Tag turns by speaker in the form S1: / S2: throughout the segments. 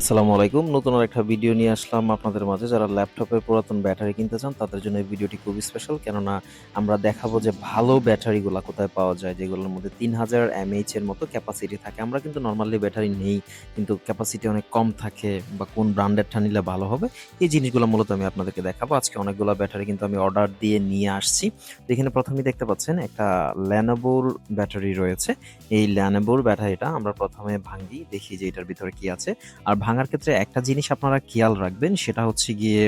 S1: আসসালামু আলাইকুম। নতুন আর একটা ভিডিও নিয়ে আসলাম আপনাদের মাঝে। যারা ল্যাপটপের পুরাতন ব্যাটারি কিনতে চান, তাদের জন্য এই ভিডিওটি খুবই স্পেশাল কেননা, আমরা দেখাবো যে ভালো ব্যাটারিগুলো কোথায় পাওয়া যায়, যেগুলোর মধ্যে তিন হাজার এমএইচ এর মতো ক্যাপাসিটি থাকে। আমরা কিন্তু নর্মালি ব্যাটারি নেই, কিন্তু ক্যাপাসিটি অনেক কম থাকে বা কোন ব্র্যান্ডেরটা নিলে ভালো হবে, এই জিনিসগুলো মূলত আমি আপনাদেরকে দেখাবো। আজকে অনেকগুলো ব্যাটারি কিন্তু আমি অর্ডার দিয়ে নিয়ে আসছি। তো এখানে প্রথমেই দেখতে পাচ্ছেন, একটা ল্যানোবোর ব্যাটারি রয়েছে। এই ল্যানোবোর ব্যাটারিটা আমরা প্রথমে ভাঙি দেখি যে এটার ভিতরে কি আছে। আর ভাঙার ক্ষেত্রে একটা জিনিস আপনারা খেয়াল রাখবেন, সেটা হচ্ছে গিয়ে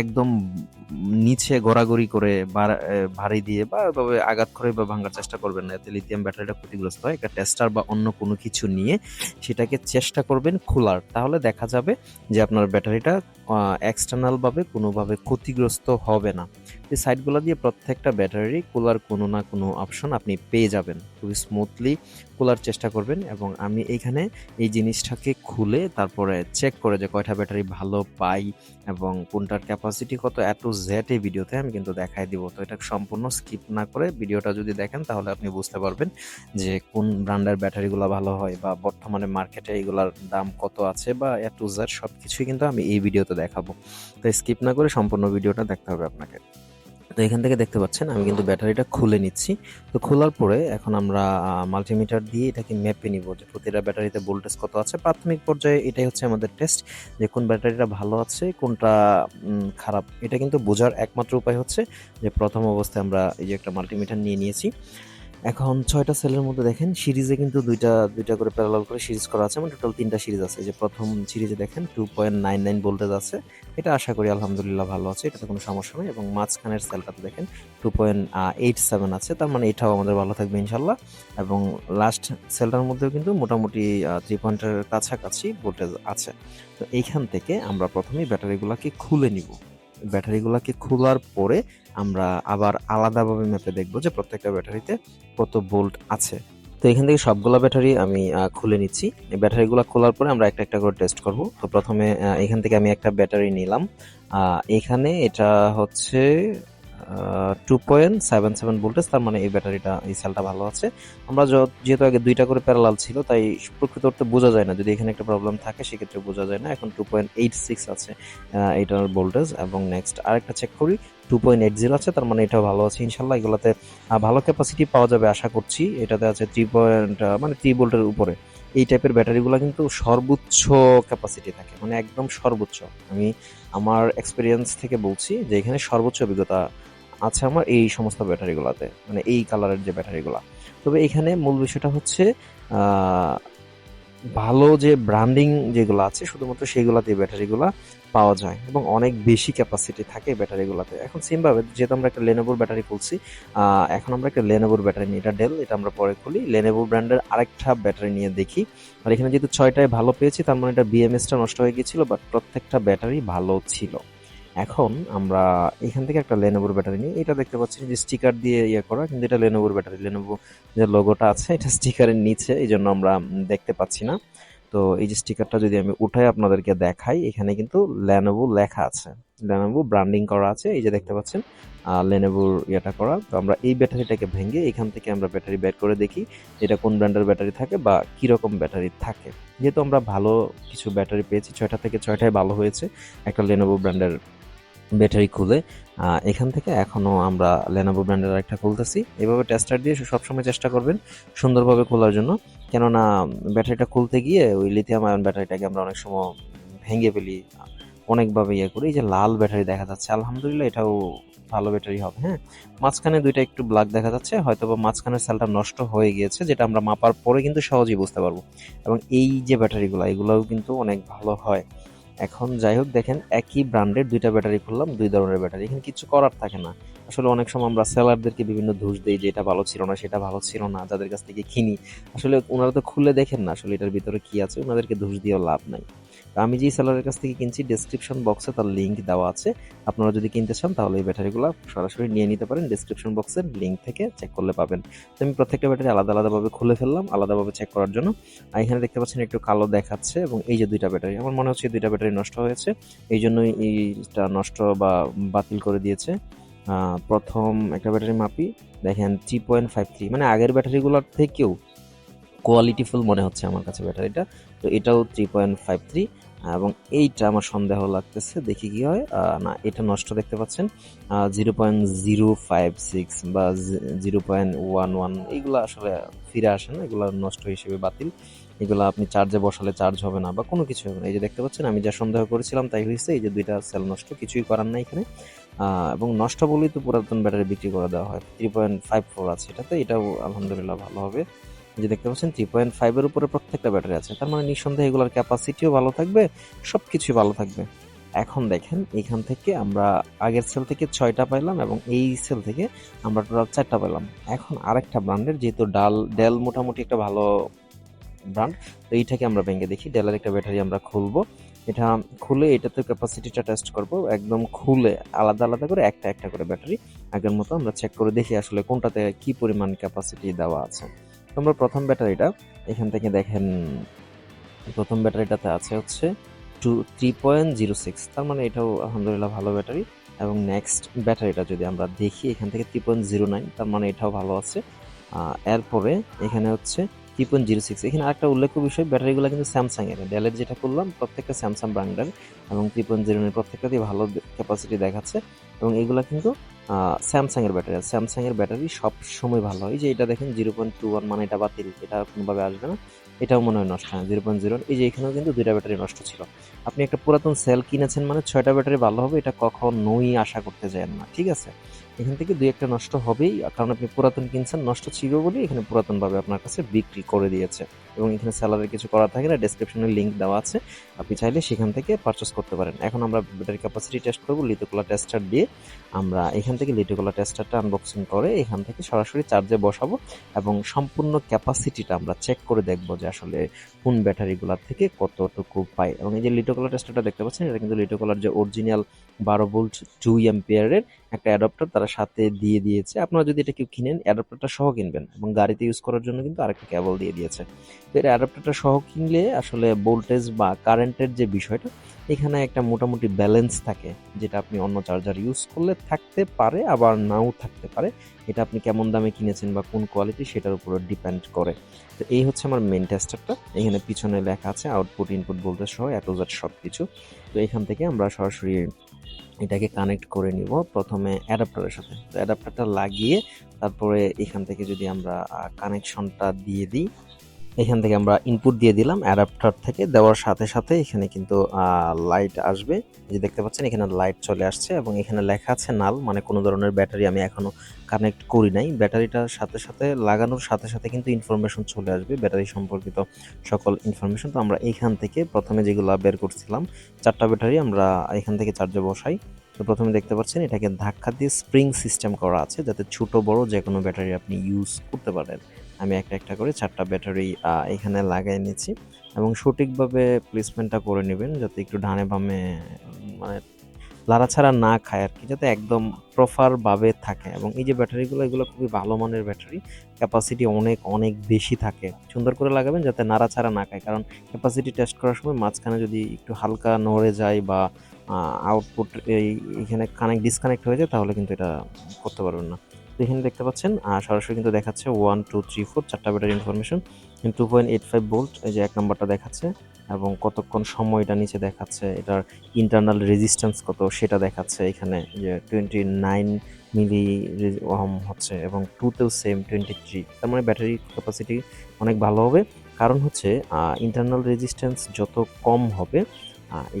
S1: একদম নিচে গড়াগড়ি করে ভারী দিয়ে বা আঘাত করে বা ভাঙার চেষ্টা করবেন না। এতে লিথিয়াম ব্যাটারিটা ক্ষতিগ্রস্ত হয়। একটা টেস্টার বা অন্য কোনো কিছু নিয়ে সেটাকে চেষ্টা করবেন খোলার। তাহলে দেখা যাবে যে আপনার ব্যাটারিটা এক্সটার্নালভাবে কোনোভাবে ক্ষতিগ্রস্ত হবে না। এই সাইডগুলো দিয়ে প্রত্যেকটা ব্যাটারি কুলার কোনো না কোনো অপশন আপনি পেয়ে যাবেন। খুবই স্মুথলি খোলার চেষ্টা করবেন এবং আমি এইখানে এই জিনিসটাকে খুলে তারপরে চেক করে যে কয়টা ব্যাটারি ভালো পাই এবং কোনটার ক্যাপাসিটি কত, এ টু জেড এই ভিডিওতে আমি কিন্তু দেখাই দিব। তো এটা সম্পূর্ণ স্কিপ না করে ভিডিওটা যদি দেখেন তাহলে আপনি বুঝতে পারবেন যে কোন ব্র্যান্ডের ব্যাটারিগুলো ভালো হয় বা বর্তমানে মার্কেটে এইগুলার দাম কত আছে বা এ টু জেড সব কিছুই কিন্তু আমি এই ভিডিওতে দেখাবো। তো স্কিপ না করে সম্পূর্ণ ভিডিওটা দেখতে হবে আপনাকে। তো এখান থেকে দেখতে পাচ্ছেন, আমি কিন্তু ব্যাটারিটা খুলে নিচ্ছি। তো খোলার পরে এখন আমরা মাল্টিমিটার দিয়ে এটাকে ম্যাপে নিব যে প্রতিটা ব্যাটারিতে ভোল্টেজ কত আছে। প্রাথমিক পর্যায়ে এটাই হচ্ছে আমাদের টেস্ট যে কোন ব্যাটারিটা ভালো আছে, কোনটা খারাপ। এটা কিন্তু বোঝার একমাত্র উপায় হচ্ছে যে প্রথম অবস্থায় আমরা এই যে একটা মাল্টিমিটার নিয়ে নিয়েছি। এখন ছয়টা সেলের মধ্যে দেখেন, সিরিজে কিন্তু দুইটা দুইটা করে প্যারালাল করে সিরিজ করা আছে মানে টোটাল তিনটা সিরিজ আছে। যে প্রথম সিরিজে দেখেন two point nine nine voltage আছে। এটা আশা করি আলহামদুলিল্লাহ ভালো আছে, এটাতে কোনো সমস্যা নেই। এবং মাঝখানের সেলটাতে দেখেন টু পয়েন্ট এইট সেভেন আছে। তার মানে এটাও আমাদের ভালো থাকবে ইনশাল্লাহ। এবং লাস্ট সেলটার মধ্যেও কিন্তু মোটামুটি থ্রি পয়েন্টের কাছাকাছি ভোল্টেজ আছে। তো এইখান থেকে আমরা প্রথমেই ব্যাটারিগুলোকে খুলে নিব। ব্যাটারিগুলোকে খোলার পরে আমরা আবার আলাদাভাবে ম্যাপে দেখব যে প্রত্যেকটা ব্যাটারিতে কত বোল্ট আছে। তো এখান থেকে সবগুলো ব্যাটারি আমি খুলে নিচ্ছি। এই ব্যাটারিগুলো খোলার পরে আমরা একটা একটা করে টেস্ট করব। তো প্রথমে এখান থেকে আমি একটা ব্যাটারি নিলাম। এখানে এটা হচ্ছে two point seven seven voltage তার মানে এই ব্যাটারিটা, এই সেলটা ভালো আছে। আমরা যেহেতু আগে দুইটা করে প্যারালাল ছিল, তাই প্রকৃত অর্থে বোঝা যায় না। যদি এখানে একটা প্রবলেম থাকে, সেক্ষেত্রে বোঝা যায় না। এখন টু পয়েন্ট এইট সিক্স আছে এটার ভোল্টেজ এবং নেক্সট আরেকটা চেক করি টু পয়েন্ট এইট জিরো আছে, তার মানে এটাও ভালো আছে ইনশাল্লাহ। এগুলোতে ভালো ক্যাপাসিটি পাওয়া যাবে আশা করছি। এটাতে আছে থ্রি পয়েন্ট মানে থ্রি ভোল্টের উপরে। এই টাইপের ব্যাটারিগুলো কিন্তু সর্বোচ্চ ক্যাপাসিটি থাকে। মানে একদম সর্বোচ্চ। আমি আমার এক্সপিরিয়েন্স থেকে বলছি যে এখানে সর্বোচ্চ অভিজ্ঞতা আছে আমার এই সমস্ত ব্যাটারিগুলোতে মানে এই কালারের যে ব্যাটারিগুলো। তবে এখানে মূল বিষয়টা হচ্ছে ভালো যে ব্র্যান্ডিং যেগুলো আছে, শুধুমাত্র সেইগুলাতে ব্যাটারিগুলো পাওয়া যায় এবং অনেক বেশি ক্যাপাসিটি থাকে ব্যাটারিগুলোতে। এখন সেমভাবে যেহেতু আমরা একটা লেনোভোর ব্যাটারি খুলছি এখন আমরা একটা লেনোভোর ব্যাটারি নিই, এটা ডেল এটা আমরা পরে খুলি। লেনোভো ব্র্যান্ডের আরেকটা ব্যাটারি নিয়ে দেখি। আর এখানে যেহেতু ছয়টায় ভালো পেয়েছি, তার মানে এটা বিএমএসটা নষ্ট হয়ে গিয়েছিল বাট প্রত্যেকটা ব্যাটারি ভালো ছিল। এখন আমরা এখান থেকে একটা লেনোভোর ব্যাটারি নিই। এটা দেখতে পাচ্ছি যে স্টিকার দিয়ে ইয়ে করা, কিন্তু এটা লেনোভোর ব্যাটারি। লেনোভো যে লোগোটা আছে, এটা স্টিকারের নিচে এই জন্য আমরা দেখতে পাচ্ছি না। তো এই যে স্টিকারটা যদি আমি উঠাই আপনাদেরকে দেখাই, এখানে কিন্তু লেনোভো লেখা আছে। লেনোভো ব্র্যান্ডিং করা আছে, এই যে দেখতে পাচ্ছেন লেনোভোর ইয়েটা করা। তো আমরা এই ব্যাটারিটাকে ভেঙে এখান থেকে আমরা ব্যাটারি বের করে দেখি, এটা কোন ব্র্যান্ডের ব্যাটারি থাকে বা কীরকম ব্যাটারি থাকে। যেহেতু আমরা ভালো কিছু ব্যাটারি পেয়েছি, ছয়টা থেকে ছয়টাই ভালো হয়েছে একটা লেনোভো ব্র্যান্ডের ব্যাটারি খুলে এখান থেকে এখনও আমরা লেনোভো ব্র্যান্ডের একটা খুলতেছি। এভাবে টেস্টার দিয়ে সবসময় চেষ্টা করবেন সুন্দরভাবে খোলার জন্য। কেননা, ব্যাটারিটা খুলতে গিয়ে ওই লিথিয়াম আয়ন ব্যাটারিটাকে আমরা অনেক সময় ভেঙে ফেলি, অনেকভাবে ইয়ে করি। এই যে লাল ব্যাটারি দেখা যাচ্ছে, আলহামদুলিল্লাহ এটাও ভালো ব্যাটারি হবে হ্যাঁ? মাঝখানে দুইটা একটু ব্ল্যাক দেখা যাচ্ছে হয়তো বা মাঝখানের সেলটা নষ্ট হয়ে গিয়েছে, যেটা আমরা মাপার পরে কিন্তু সহজেই বুঝতে পারব। এবং এই যে ব্যাটারিগুলো, এগুলোও কিন্তু অনেক ভালো হয়। এখন যাই হোক, দেখেন একই ব্র্যান্ডের দুইটা ব্যাটারি খুললাম, দুই ধরনের ব্যাটারি এখানে কিছু করার থাকে না। আসলে অনেক সময় আমরা সেলারদেরকে বিভিন্ন দোষ দিই যে এটা ভালো ছিল না, সেটা ভালো ছিল না, যাদের কাছ থেকে কিনি। আসলে ওনারা তো খুলে দেখেন না আসলে এটার ভিতরে কী আছে, ওনাদেরকে দোষ দিয়েও লাভ নাই। আমি যেই সেলারের কাছ থেকে কিনছি ডেসক্রিপশন বক্সে তার লিঙ্ক দেওয়া আছে। আপনারা যদি কিনতে চান, তাহলে এই ব্যাটারিগুলো সরাসরি নিয়ে নিতে পারেন। ডেসক্রিপশন বক্সের লিঙ্ক থেকে চেক করলে পাবেন। তো আমি প্রত্যেকটা ব্যাটারি আলাদা আলাদাভাবে খুলে ফেললাম, আলাদাভাবে চেক করার জন্য। আর এখানে দেখতে পাচ্ছেন একটু কালো দেখাচ্ছে, এবং এই যে দুইটা ব্যাটারি আমার মনে হচ্ছে এই দুইটা ব্যাটারি নষ্ট হয়েছে। এই জন্যই এইটা নষ্ট বা বাতিল করে দিয়েছে। প্রথম একটা ব্যাটারি মাপি, দেখেন থ্রি পয়েন্ট ফাইভ থ্রি মানে আগের ব্যাটারিগুলোর থেকেও কোয়ালিটিফুল মনে হচ্ছে আমার কাছে ব্যাটারিটা তো এটাও থ্রি পয়েন্ট ফাইভ থ্রি এবং এইটা আমার সন্দেহ লাগতেছে, দেখি কি হয়। না, এটা নষ্ট দেখতে পাচ্ছেন। Zero point zero five six বা জিরো পয়েন্ট ওয়ান ওয়ান এইগুলো আসলে ফিরে আসে না, এগুলো নষ্ট হিসেবে বাতিল। এগুলো আপনি চার্জে বসালে চার্জ হবে না বা কোনো কিছু হবে না। এই যে দেখতে পাচ্ছেন, আমি যা সন্দেহ করেছিলাম তাই হয়েছে, এই যে দুইটা সেল নষ্ট, কিছুই করার নাই এখানে। এবং নষ্ট বলেই তো পুরাতন ব্যাটারি বিক্রি করে দেওয়া হয়। থ্রি পয়েন্ট ফাইভ ফোর আছে এটাতে, এটাও আলহামদুলিল্লাহ ভালো হবে। যে দেখতে পাচ্ছেন থ্রি পয়েন্ট ফাইভের উপরে প্রত্যেকটা ব্যাটারি আছে, তার মানে নিঃসন্দেহে এগুলোর ক্যাপাসিটিও ভালো থাকবে সব কিছুই ভালো থাকবে। এখন দেখেন, এখান থেকে আমরা আগের সেল থেকে ছয়টা পাইলাম এবং এই সেল থেকে আমরা টোটাল চারটা পাইলাম। এখন আরেকটা ব্র্যান্ডের, যেহেতু ডাল, ডেল মোটামুটি একটা ভালো ব্র্যান্ড, তো এইটাকে আমরা ব্যাংকে দেখি। ডেলের একটা ব্যাটারি আমরা খুলবো। এটা খুলে এটাতে ক্যাপাসিটিটা টেস্ট করব। একদম খুলে আলাদা আলাদা করে একটা একটা করে ব্যাটারি। আগের মতো আমরা চেক করে দেখি আসলে কোনটাতে কি পরিমাণ ক্যাপাসিটি দেওয়া আছে। তো আমরা প্রথম ব্যাটারিটা এখান থেকে দেখেন, প্রথম ব্যাটারিটাতে আছে হচ্ছে two three point zero six তার মানে এটাও আলহামদুলিল্লাহ ভালো ব্যাটারি। এবং নেক্সট ব্যাটারিটা যদি আমরা দেখি, এখান থেকে থ্রি পয়েন্ট জিরো নাইন তার মানে এটাও ভালো আছে। এরপরে এখানে হচ্ছে থ্রি পয়েন্ট জিরো সিক্স এখানে আরেকটা উল্লেখ্য বিষয়, ব্যাটারিগুলো কিন্তু স্যামসাং এর। ডেলের যেটা করলাম, প্রত্যেকটা স্যামসাং ব্র্যান্ডের এবং থ্রি পয়েন্ট জিরো নাইন প্রত্যেকটাতেই ভালো ক্যাপাসিটি দেখাচ্ছে। এবং এগুলো কিন্তু স্যামসাং এর ব্যাটারি। স্যামসাং এর ব্যাটারি সব সময় ভালো হয়। যে এটা দেখেন জিরো পয়েন্ট টু ওয়ান মানে এটা বাতিল, এটা কোনোভাবে আসবে না। এটাও মনে হয় নষ্ট হয় জিরো পয়েন্ট জিরো এই যে এখানেও কিন্তু দুইটা ব্যাটারি নষ্ট ছিল। আপনি একটা পুরাতন সেল কিনেছেন মানে ছয়টা ব্যাটারি ভালো হবে, এটা কখনোই আশা করতে যায় না, ঠিক আছে? এখান থেকে দুই একটা নষ্ট হবেই, কারণ আপনি পুরাতন কিনছেন, নষ্ট ছিল বলে এখানে পুরাতনভাবে আপনার কাছে বিক্রি করে দিয়েছে। এবং এখানে সেলারের কিছু করা থাকে না ডেসক্রিপশনে লিঙ্ক দেওয়া আছে। আপনি চাইলে সেখান থেকে পারচেস করতে পারেন। এখন আমরা ব্যাটারি ক্যাপাসিটি টেস্ট করব লিথোকোলা টেস্টার দিয়ে আমরা এখান থেকে লিথোকোলা টেস্টারটা আনবক্সিং করে এখান থেকে সরাসরি চার্জে বসাবো এবং সম্পূর্ণ ক্যাপাসিটিটা আমরা চেক করে দেখব যে আসলে কোন ব্যাটারিগুলোর থেকে কতটুকু পাই এবং এই যে লিটোকোলার টেস্টারটা দেখতে পাচ্ছেন, এটা কিন্তু লিটোকোলার যে অরিজিনাল বারো ভোল্ট টু এম্পিয়ারের একটা অ্যাডাপ্টার তারা সাথে দিয়ে দিয়েছে। আপনারা যদি এটা কেউ কিনেন অ্যাডাপ্টারটা সহ কিনবেন এবং গাড়িতে ইউজ করার জন্য কিন্তু আরেকটা কেবল দিয়ে দিয়েছে। তো এর অ্যাডাপ্টারটা সহ কিনলে আসলে ভোল্টেজ বা কারেন্টের যে বিষয়টা এখানে একটা মোটামুটি ব্যালেন্স থাকে, যেটা আপনি অন্য চার্জার ইউজ করলে থাকতে পারে, আবার নাও থাকতে পারে। এটা আপনি কেমন দামে কিনেছেন বা কোন কোয়ালিটি সেটার উপর ডিপেন্ড করে। তো এই হচ্ছে আমার মেন টেস্টারটা এখানে পিছনে লেখা আছে আউটপুট ইনপুট বলতে সহ জেড সব কিছু তো এখান থেকে আমরা সরাসরি এটাকে কানেক্ট করে নিব প্রথমে অ্যাডাপ্টারের সাথে। তো অ্যাডাপ্টারটা লাগিয়ে তারপরে এখান থেকে যদি আমরা কানেকশনটা দিয়ে দিই এখান থেকে আমরা ইনপুট দিয়ে দিলাম অ্যাডাপ্টার থেকে দেওয়ার সাথে সাথে এখানে কিন্তু লাইট আসবে। যে দেখতে পাচ্ছেন, এখানে লাইট চলে আসছে এবং এখানে লেখা আছে নাল মানে কোনো ধরনের ব্যাটারি আমি এখনও কানেক্ট করি নাই। ব্যাটারিটার সাথে সাথে লাগানোর সাথে সাথে কিন্তু ইনফরমেশন চলে আসবে ব্যাটারি সম্পর্কিত সকল ইনফরমেশন তো আমরা এখান থেকে প্রথমে যেগুলো বের করছিলাম, চারটা ব্যাটারি আমরা এখান থেকে চার্জে বসাই। তো প্রথমে দেখতে পাচ্ছেন, এটাকে ধাক্কা দিয়ে স্প্রিং সিস্টেম করা আছে, যাতে ছোট, বড় যে কোনো ব্যাটারি আপনি ইউজ করতে পারেন। আমি একটা একটা করে চারটা ব্যাটারি এখানে লাগাই নিচ্ছি। এবং সঠিকভাবে প্লেসমেন্টটা করে নেবেন যাতে একটু ডানে বামে মানে লাড়াছাড়া না খায় আর কি, যাতে একদম প্রপারভাবে থাকে। এবং এই যে ব্যাটারিগুলো, এগুলো খুবই ভালো মানের ব্যাটারি। ক্যাপাসিটি অনেক অনেক বেশি থাকে। সুন্দর করে লাগাবেন যাতে নাড়াছাড়া না খায়। কারণ ক্যাপাসিটি টেস্ট করার সময় মাঝখানে যদি একটু হালকা নড়ে যায় বা আউটপুট এই, এখানে কানেক্ট ডিসকানেক্ট হয়ে যায়, তাহলে কিন্তু এটা করতে পারবেন না। এখানে দেখতে পাচ্ছেন। আর সরাসরি কিন্তু দেখাচ্ছে ওয়ান টু থ্রি ফোর চারটা battery information two point eight five volt এই যে এক নম্বরটা দেখাচ্ছে, এবং কতক্ষণ সময় এটা নিচে দেখাচ্ছে, এটার ইন্টারনাল রেজিস্ট্যান্স কত, সেটা দেখাচ্ছে এখানে, যে টোয়েন্টি নাইন মিলি ওহম হচ্ছে, এবং টুতেও সেম টোয়েন্টি থ্রি তার মানে ব্যাটারি ক্যাপাসিটি অনেক ভালো হবে। কারণ হচ্ছে ইন্টারনাল রেজিস্ট্যান্স যত কম হবে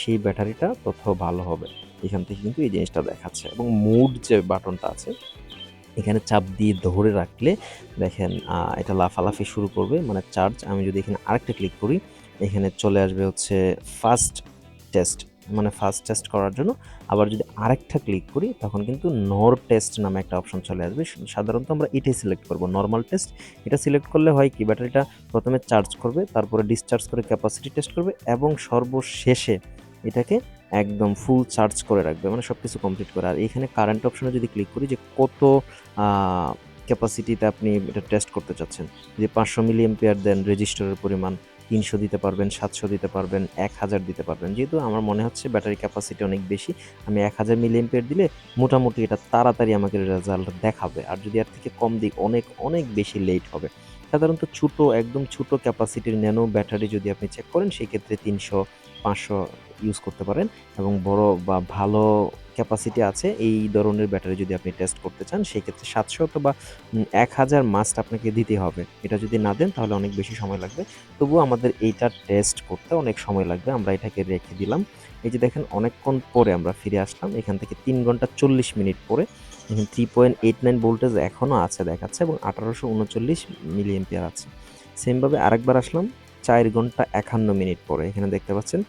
S1: সেই ব্যাটারিটা তত ভালো হবে। এখান থেকে কিন্তু এই জিনিসটা দেখাচ্ছে। এবং মুড যে বাটনটা আছে এখানে চাপ দিয়ে ধরে রাখলে দেখেন এটা লাফালাফি শুরু করবে। মানে চার্জ আমি যদি এখানে আরেকটা ক্লিক করি, এখানে চলে আসবে হচ্ছে ফার্স্ট টেস্ট মানে ফার্স্ট টেস্ট করার জন্য আবার যদি আরেকটা ক্লিক করি, তখন কিন্তু নর টেস্ট নামে একটা অপশন চলে আসবে। সাধারণত আমরা এটাই সিলেক্ট করব নর্মাল টেস্ট এটা সিলেক্ট করলে হয় কি ব্যাটারিটা প্রথমে চার্জ করবে, তারপরে ডিসচার্জ করে ক্যাপাসিটি টেস্ট করবে এবং সর্বশেষে এটাকে একদম ফুল চার্জ করে রাখবে মানে সব কিছু কমপ্লিট করে। আর এখানে কারেন্ট অপশনে যদি ক্লিক করি যে কত ক্যাপাসিটিতে আপনি এটা টেস্ট করতে চাচ্ছেন, যে পাঁচশো মিলি এম্পিয়ার দেন রেজিস্টারের পরিমাণ, তিনশো দিতে পারবেন, সাতশো দিতে পারবেন, এক হাজার দিতে পারবেন। যেহেতু আমার মনে হচ্ছে ব্যাটারি ক্যাপাসিটি অনেক বেশি, আমি এক হাজার মিলি এম্পিয়ার দিলে মোটামুটি এটা তাড়াতাড়ি আমাকে রেজাল্ট দেখাবে। আর যদি এর থেকে কম দিই, অনেক অনেক বেশি লেট হবে। সাধারণত ছোট, একদম ছোট ক্যাপাসিটির ন্যানো ব্যাটারি যদি আপনি চেক করেন, সেক্ষেত্রে তিনশো, পাঁচশো ইউজ করতে পারেন এবং বড় বা ভালো ক্যাপাসিটি আছে এই ধরনের ব্যাটারি যদি আপনি টেস্ট করতে চান, সেক্ষেত্রে সাতশো অথবা এক হাজার মাস্ট আপনাকে দিতে হবে। এটা যদি না দেন, তাহলে অনেক বেশি সময় লাগবে। তবুও আমাদের এইটা টেস্ট করতে অনেক সময় লাগবে। আমরা এটাকে রেখে দিলাম। এই যে দেখেন, অনেকক্ষণ পরে আমরা ফিরে আসলাম। এখান থেকে তিন ঘণ্টা চল্লিশ মিনিট পরে এখানে three point eight nine voltage এখনও আছে দেখাচ্ছে এবং আঠারোশো উনচল্লিশ মিলি এম্পিয়ার আছে সেমভাবে আরেকবার আসলাম, চার ঘণ্টা একান্ন মিনিট পরে। এখানে দেখতে পাচ্ছেন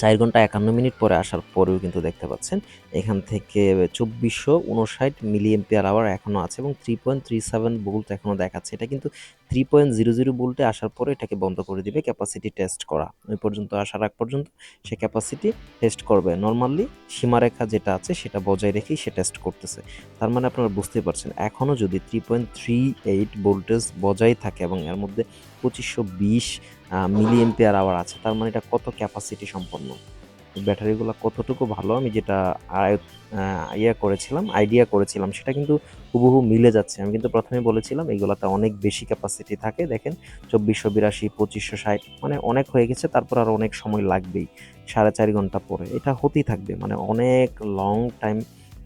S1: চার ঘণ্টা একান্ন মিনিট পরে আসার পরেও কিন্তু দেখতে পাচ্ছেন, এখান থেকে চব্বিশশো উনষাট মিলি এম্পিয়ার আওয়ার এখনও আছে এবং three point three seven volt এখনও দেখাচ্ছে। এটা কিন্তু থ্রি পয়েন্ট জিরো জিরো বোল্টে আসার পরে এটাকে বন্ধ করে দিবে ক্যাপাসিটি টেস্ট করা। ওই পর্যন্ত আসার আগ পর্যন্ত সে ক্যাপাসিটি টেস্ট করবে। নর্মালি সীমারেখা যেটা আছে সেটা বজায় রেখেই সে টেস্ট করতেছে। তার মানে আপনারা বুঝতে পারছেন এখনও যদি three point three eight voltage বজায় থাকে এবং এর মধ্যে পঁচিশশো বিশ মিলি এম্পিয়ার আওয়ার আছে। তার মানে এটা কত ক্যাপাসিটি সম্পন্ন? ব্যাটারিগুলো কতটুকু ভালো? আমি যেটা ইয়ে করেছিলাম আইডিয়া করেছিলাম, সেটা কিন্তু হুবহু মিলে যাচ্ছে। আমি কিন্তু প্রথমে বলেছিলাম, এগুলাতে অনেক বেশি ক্যাপাসিটি থাকে। দেখেন, চব্বিশশো বিরাশি, পঁচিশশো ষাট মানে অনেক হয়ে গেছে, তারপর আর অনেক সময় লাগবেই, সাড়ে চার ঘণ্টা পরে। এটা হতেই থাকবে মানে অনেক লং টাইম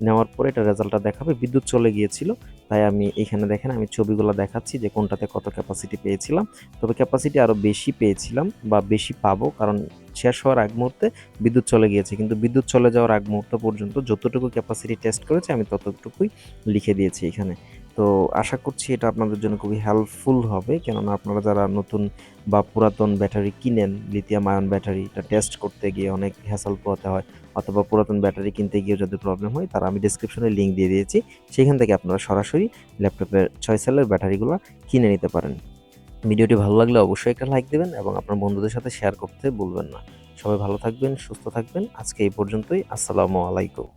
S1: নেওয়ার পরে এটা রেজাল্টটা দেখাবে। বিদ্যুৎ চলে গিয়েছিল, তাই আমি এখানে দেখেন আমি ছবিগুলো দেখাচ্ছি যে কোনটাতে কত ক্যাপাসিটি পেয়েছিলাম। তবে ক্যাপাসিটি আরও বেশি পেয়েছিলাম বা বেশি পাবো, কারণ শেষ হওয়ার আগ মুহূর্তে বিদ্যুৎ চলে গিয়েছে। কিন্তু বিদ্যুৎ চলে যাওয়ার আগ মুহূর্ত পর্যন্ত যতটুকু ক্যাপাসিটি টেস্ট করেছে, আমি ততটুকুই লিখে দিয়েছি এখানে। তো আশা করছি এটা আপনাদের জন্য খুবই হেল্পফুল হবে। কেননা আপনারা যারা নতুন বা পুরাতন ব্যাটারি কিনেন লিথিয়াম আয়ন ব্যাটারি এটা টেস্ট করতে গিয়ে অনেক হ্যাসাল পোহাতে হয়, অথবা পুরাতন ব্যাটারি কিনতে গিয়ে যদি প্রবলেম হয়, তারা আমি ডিসক্রিপশনে লিঙ্ক দিয়ে দিয়েছি। সেখান থেকে আপনারা সরাসরি ল্যাপটপের ছয় সেলের ব্যাটারিগুলো কিনে নিতে পারেন। ভিডিওটি ভালো লাগলে অবশ্যই একটা লাইক দেবেন এবং আপনার বন্ধুদের সাথে শেয়ার করতে ভুলবেন না। সবাই ভালো থাকবেন, সুস্থ থাকবেন। আজকে এই পর্যন্তই। আসসালামু আলাইকুম।